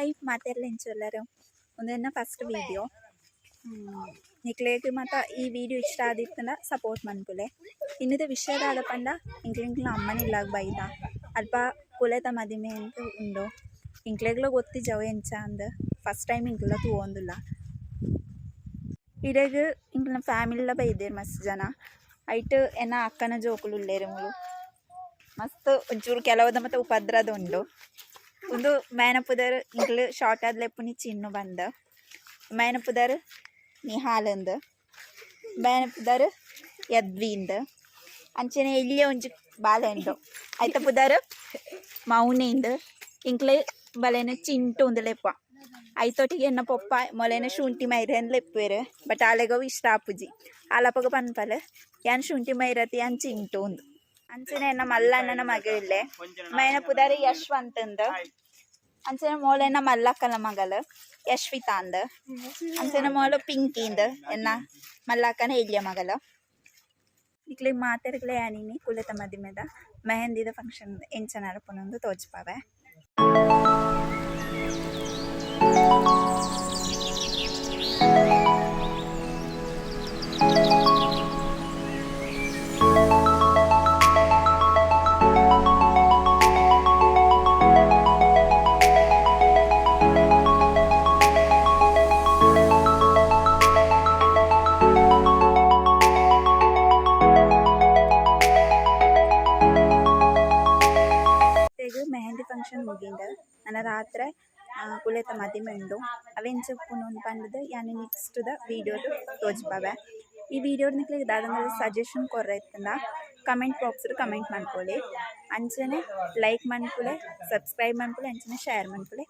Hi ಮಾತೆಲ್ಲ ಎಂಚೊಲ್ಲರು ಒಂದು ನನ್ನ ಫಸ್ಟ್ ವೀಡಿಯೋ ನಿಕ್ಲೇಗೆ ಮತ್ತು ಈ ವಿಡಿಯೋ ಇಷ್ಟ ಆದಿತ್ತಂದ ಸಪೋರ್ಟ್ ಮನ್ಪುಲೆ. ಇನ್ನಿದ ವಿಷಯದ ಆದ ಪಂಡ ಇಂಕ್ಲಿಂಕ್ಲ ಅಮ್ಮನಿಲ್ಲಾಗ ಬೈದ. ಅಲ್ಪ ಕುಲೆತ ಮದಿಮೆ ಅಂತ ಉಂಡು. ಇಂಕ್ಲೆಗ್ಲ ಗೊತ್ತಿ ಜವ ಎಂಚ ಅಂದ್. First time ಇಂಕ್ಲ ತೂವೊಂದುಲ್ಲ. ಇಡೆಗ್ ಇಂಕ್ಲ ಫ್ಯಾಮಿಲಿಲ ಬೈದೇರು ಮಸ್ತ್ ಜನ. ಐಟ್ ಎನ್ನ ಅಕ್ಕನ ಜೋಕುಲು ಉಳ್ಳೇರು ಮಸ್ತ್ ಒಂಚೂರು ಕೆಲವದ ಮತ್ತು ಉಪದ್ರದ ಉಂಡು. ಒಂದು ಮೇನಪುದರ್ ಇಂಕ್ಲು ಶಾರ್ಟ್ ಆದ್ ಲೆಪ್ಪುನಿ ಚಿನ್ನು ಬಂದ ಮೇನಪುದರ್ ನಿಹಾಲಂದ್ ಮೇನಪುದರ್ ಯದ್ವಿಂದ್ ಅಂಚನೆ ಇಲ್ಲಿಯ ಒಂಜಿ ಬಾಲೆ ಉಂಡು ಐತ ಪುದರ್ ಮೌನಿಂದ್ ಇಂಕ್ಲೆ ಬಲೆನ ಚಿಂಟು ಉಂದು ಲೆಪ್ಪ ಐತೊಟ್ಟಿಗೆ ಎನ್ನ ಪೊಪ್ಪ ಮೊಲೆನ ಶುಂಠಿ ಮೈರೆ ಅಂದ್ ಲೆಪ್ಪುವೆರ್ ಬಟ್ ಆಲೆಗವು ಇಷ್ಟ ಆಪುಜಿ ಆಲಪಗ ಪನ್ಪಲ್ ಯಾನ್ ಶುಂಠಿ ಮೈರತಿ ಯಾನ್ ಚಿಂಟು ಉಂದು ಅಂಚನೆ ಮಲ್ಲಣ್ಣನ ಮಗ ಇಲ್ಲೆ. ಮೈನ ಪುದಾರಿ ಯಶ್ವಂತ್ ಅಂದ್ ಅಂಚನೆ ಮೋಳೆನ ಮಲ್ಲಕ್ಕನ ಮಗಲ್ ಯಶ್ವಿತಾ ಅಂದ. ಅಂಚನ ಮೋಳು ಇಂದ ಎನ್ನ ಮಲ್ಲಕ್ಕನ ಇಲ್ಲಿಯ ಮಗಲ ಇಕ್ಲಿಗೆ ಮಾತಾಡ್ಗಳೇ ಆನಿನಿ ಕುಲತ ಮದಿಮೆದ ಮೆಹಂದಿದ ಫಂಕ್ಷನ್ ಎಂಚ ನಡಪನೊಂದು ತೋಜ್ಪಾವೆ. ಮೆಹಂದಿ ಫಂಕ್ಷನ್ ಮುಗಿಂದ ನನ್ನ ರಾತ್ರಿ ಕುಲೆತ ಮದಿಮೆ ಉಂಡು ಅವೆಂಚ ಪುನೊಂದು ಪಂಡದು ಯಾನಿ ನೆಕ್ಸ್ಟ್ದ ವೀಡಿಯೋಡ್ ತೋಜ್ಪಾವೆ ಈ ವಿಡಿಯೋಡ್ ನಿಕ್ಲಿಗೆ ದಾದಂಗಳ ಸಜೆಷನ್ ಕೊರ್ರೆತ್ತಂದ ಕಮೆಂಟ್ ಬಾಕ್ಸ್ಡ್ ಕಮೆಂಟ್ ಮಾಡ್ಕೊಳ್ಳಿ ಅಂಚನೆ ಲೈಕ್ ಮಾಡ್ಕೊಳ್ಳಿ ಸಬ್ಸ್ಕ್ರೈಬ್ ಮಾಡ್ಕೊಳ್ಳಿ ಅಂಚನೆ ಶೇರ್ ಮನ್ಪುಲೆ